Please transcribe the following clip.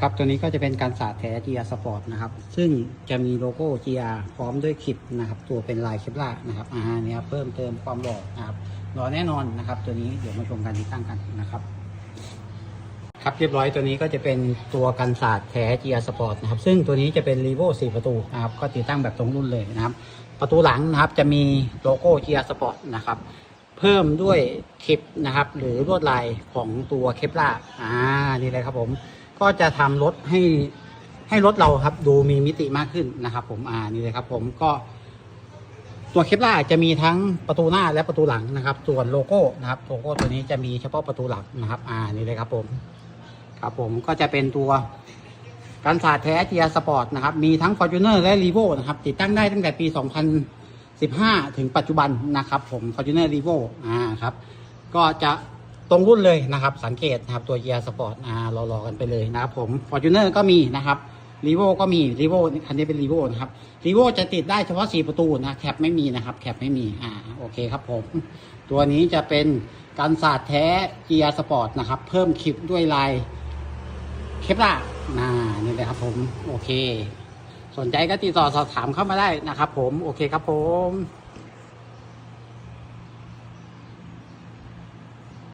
ครับตัวนี้ก็จะเป็นการสาดแท้ GR Sport นะครับ ซึ่งจะมีโลโก้ GR พร้อมด้วยคลิปนะครับ ตัวเป็นลายเคปลานะครับอ่าเนี่ยครับเพิ่มเติมความหล่อนะครับหล่อแน่นอนนะครับ ตัวนี้เดี๋ยวมาชมการติดตั้งกันนะครับ ครับเรียบร้อยตัวนี้ก็จะเป็นตัวกันศาสตร์แท้ GR Sport นะครับ ซึ่งตัวนี้จะเป็น r e v o 4 ประตูนะครับ ก็ติดตั้งแบบตรงรุ่นเลยนะครับ ประตูหลังนะครับจะมีโลโก้ GR Sport นะครับเพิ่มด้วยคลิปนะครับ หรือลวดลายของตัวเคปลาอ่านี่เลยครับผม ก็จะทำรถให้ให้รถเราครับ ดูมีมิติมากขึ้นนะครับ ผมอ่านี่เลยครับ ผมก็ตัวเคปล่าจะมีทั้งประตูหน้าและประตูหลังนะครับ ส่วนโลโก้นะครับโลโก้ตัวนี้จะมีเฉพาะประตูหลังนะครับ อ่านี่เลยครับผม ครับผมก็จะเป็นตัวกันศาสตร์แท้ GR Sport นะครับ มีทั้ง Fortuner และ r e v o นะครับ ติดตั้งได้ตั้งแต่ปี 2015 ถึงปัจจุบันนะครับ ผม Fortuner r e v o อ่าครับ ก็จะ ตรงรุ่นเลยนะครับ สังเกตนะครับตัว GR Sport อ่ารอๆกันไปเลยนะครับผม Fortuner ก็มีนะครับ r e v o ก็มี r e v o คันนี้เป็น r e v o นะครับ r e v o จะติดได้เฉพาะ 4 ประตูนะแคปไม่มีนะครับแคปไม่มีอ่าโอเคครับผม ตัวนี้จะเป็นการศาสตร์แท้ GR Sport นะครับ เพิ่มคลิปด้วยลายเคปล่าน่านี่เลยครับผม โอเค สนใจก็ติดต่อสอบถามเข้ามาได้นะครับผม โอเคครับผม